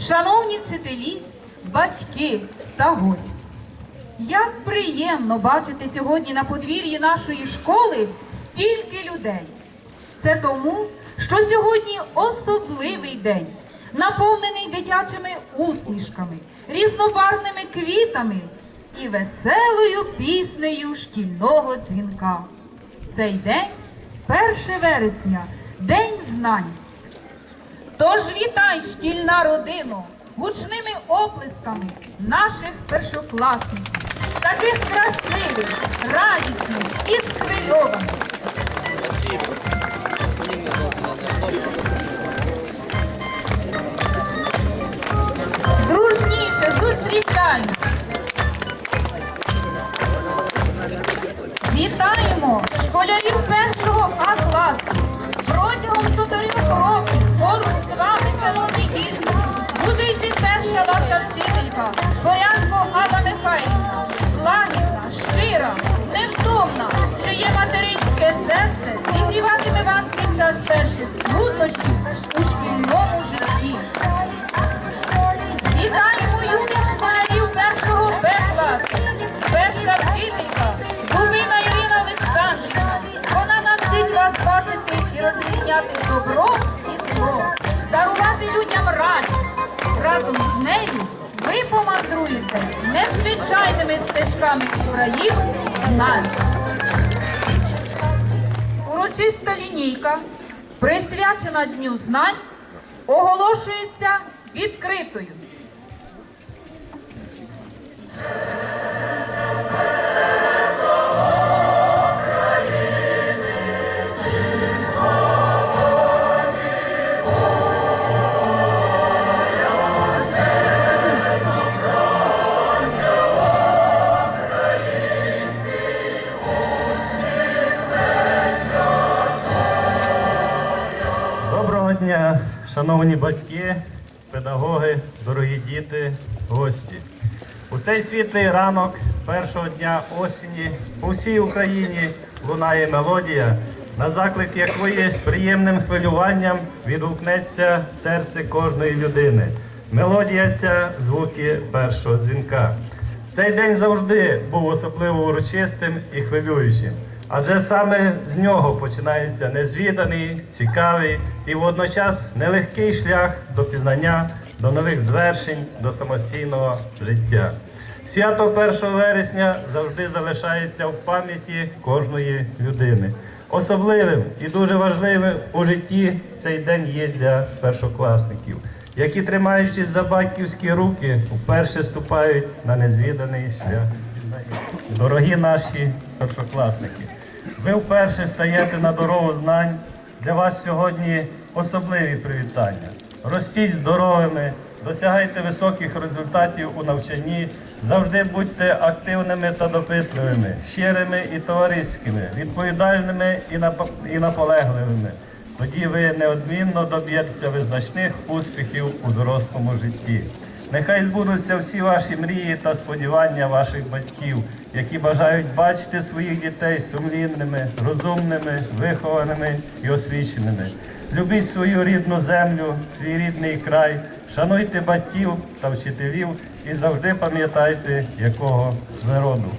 шановні вчителі, батьки та гості. Як приємно бачити сьогодні на подвір'ї нашої школи стільки людей. Це тому, що сьогодні особливий день, наповнений дитячими усмішками, різнобарвними квітами і веселою піснею шкільного дзвінка. Цей день 1 вересня, день знань. Тож вітай, шкільна родину, гучними оплесками наших першокласників, таких красивих, радісних і схвильованих. Дружніше зустрічаємо. Радість. Разом з нею ви помандруєте незвичайними стежками Україну знань. Урочиста лінійка, присвячена Дню знань, оголошується відкритою. Доброго дня, шановні батьки, педагоги, дорогі діти, гості. У цей світлий ранок першого дня осені по всій Україні лунає мелодія, на заклик якої з приємним хвилюванням відгукнеться серце кожної людини. Мелодія ця звуки першого дзвінка. Цей день завжди був особливо урочистим і хвилюючим. Адже саме з нього починається незвіданий, цікавий і водночас нелегкий шлях до пізнання, до нових звершень, до самостійного життя. Свято 1 вересня завжди залишається в пам'яті кожної людини. Особливим і дуже важливим у житті цей день є для першокласників, які, тримаючись за батьківські руки, вперше ступають на незвіданий шлях. Дорогі наші першокласники, ви вперше стаєте на дорогу знань. Для вас сьогодні особливі привітання. Ростіть здоровими, досягайте високих результатів у навчанні, завжди будьте активними та допитливими, щирими і товариськими, відповідальними і наполегливими. Тоді ви неодмінно доб'єтеся визначних успіхів у дорослому житті. Нехай збудуться всі ваші мрії та сподівання ваших батьків, які бажають бачити своїх дітей сумлінними, розумними, вихованими і освіченими. Любіть свою рідну землю, свій рідний край, шануйте батьків та вчителів і завжди пам'ятайте, якого ви роду.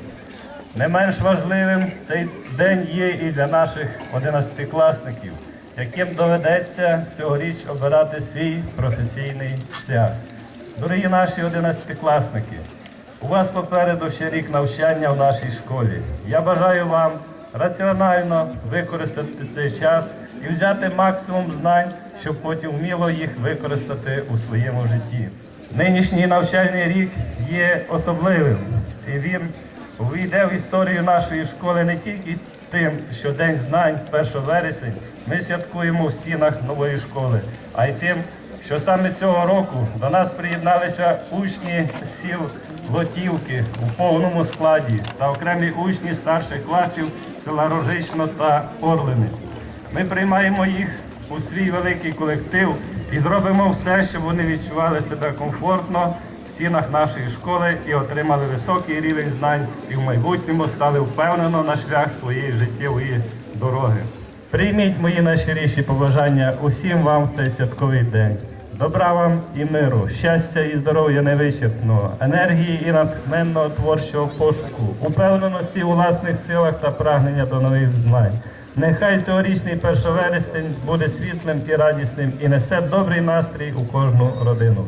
Не менш важливим цей день є і для наших одинадцятикласників, яким доведеться цьогоріч обирати свій професійний шлях. Дорогі наші одинадцятикласники, у вас попереду ще рік навчання в нашій школі. Я бажаю вам раціонально використати цей час і взяти максимум знань, щоб потім вміло їх використати у своєму житті. Нинішній навчальний рік є особливим, і він увійде в історію нашої школи не тільки тим, що День знань 1 вересень ми святкуємо в стінах нової школи, а й тим, що саме цього року до нас приєдналися учні сіл Лотівки у повному складі та окремі учні старших класів села Рожично та Орлинець. Ми приймаємо їх у свій великий колектив і зробимо все, щоб вони відчували себе комфортно в стінах нашої школи і отримали високий рівень знань і в майбутньому стали впевнено на шлях своєї життєвої дороги. Прийміть мої найщиріші побажання усім вам в цей святковий день. Добра вам і миру, щастя і здоров'я невичерпного, енергії і натхненного творчого пошуку, упевненості у власних силах та прагнення до нових знань. Нехай цьогорічний 1 буде світлим і радісним і несе добрий настрій у кожну родину.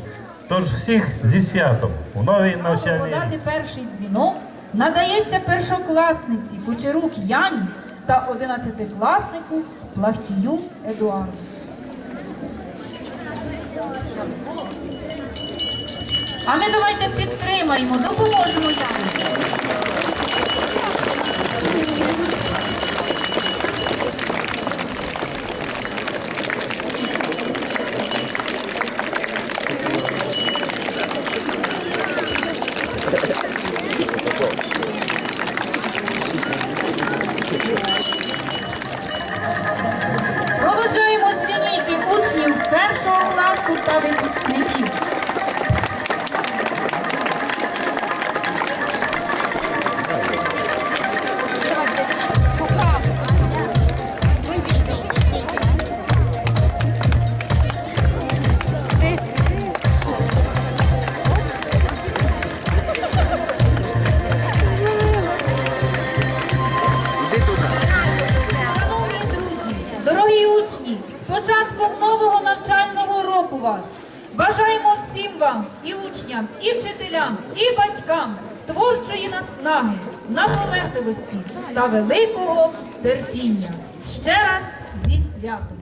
Тож всіх зі святом у новій навчальній Подати перший дзвінок надається першокласниці Кучерук Яні та одинадцятикласнику Плахтію Едуарду. А ми давайте підтримаємо, допоможемо Яні. Вас бажаємо всім вам, і учням, і вчителям, і батькам творчої наснаги, наполегливості та великого терпіння. Ще раз зі святом!